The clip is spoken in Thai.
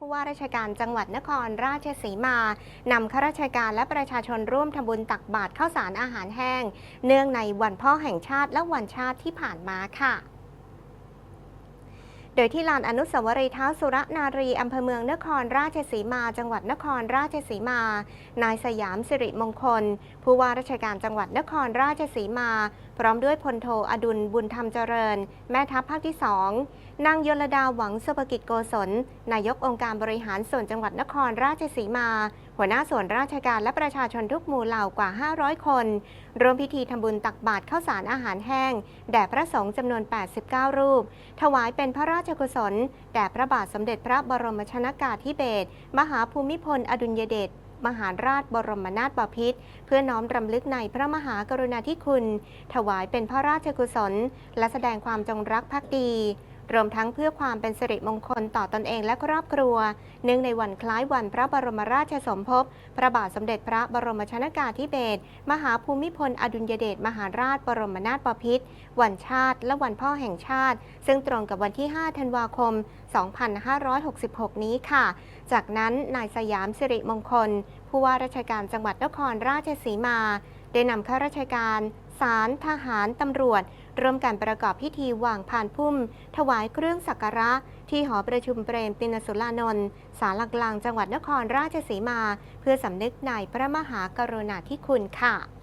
ผู้ว่าราชการจังหวัดนครราชสีมานำข้าราชการและประชาชนร่วมทำบุญตักบาตรข้าวสารอาหารแห้ง เนื่องในวันพ่อแห่งชาติและวันชาติที่ผ่านมาค่ะ โดยที่ลานอนุสาวรีย์เท้าสุรนารีอำเภอเมืองนครราชสีมา จังหวัดนครราชสีมา นายสยามสิริมงคล ผู้ว่าราชการจังหวัดนครราชสีมา พร้อมด้วยพลโทอดุลบุญธรรมเจริญ แม่ทัพภาคที่สองนางยลดาหวังสุภกิจโกศลนายกองค์การบริหารส่วนจังหวัดนครราชสีมา หัวหน้าส่วนราชการและประชาชนทุกหมู่เหล่ากว่า 500 คนร่วมพิธีทำบุญตักบาตรข้าวสารอาหารแห้ง แด่พระสงฆ์จำนวน 89 รูป ถวายเป็นพระราชกุศล แด่พระบาทสมเด็จพระบรมชนากาธิเบศรมหาภูมิพล อดุลยเดชมหาราชบรมนาถบพิตรเพื่อน้อมรำลึกในพระมหากรุณาธิคุณ ถวายเป็นพระราชกุศล และแสดงความจงรักภักดี รวมทั้งเพื่อความเป็นสิริมงคลต่อตอนเองและครอบครัว เนื่องในวันคล้ายวันพระบรมราชสมภพ พระบาทสมเด็จพระบรมชนากาธิเบศร มหาภูมิพล อดุลยเดชมหาราชบรมนาถบพิตร วันชาติ และวันพ่อแห่งชาติ ซึ่งตรงกับวันที่ 5 ธันวาคม 2566 นี้ค่ะ จากนั้นนายสยามสิริมงคล ผู้ว่าราชการจังหวัดนครราชสีมา ได้นำข้าราชการ ศาลทหารตำรวจ ร่วมกันประกอบพิธีวางผ่านพุ่ม ถวายเครื่องสักการะ ที่หอประชุมเปรมตินสุรานนท์ศาลกลางจังหวัดนครราชสีมา เพื่อสำนึกในพระมหากรุณาธิคุณค่ะ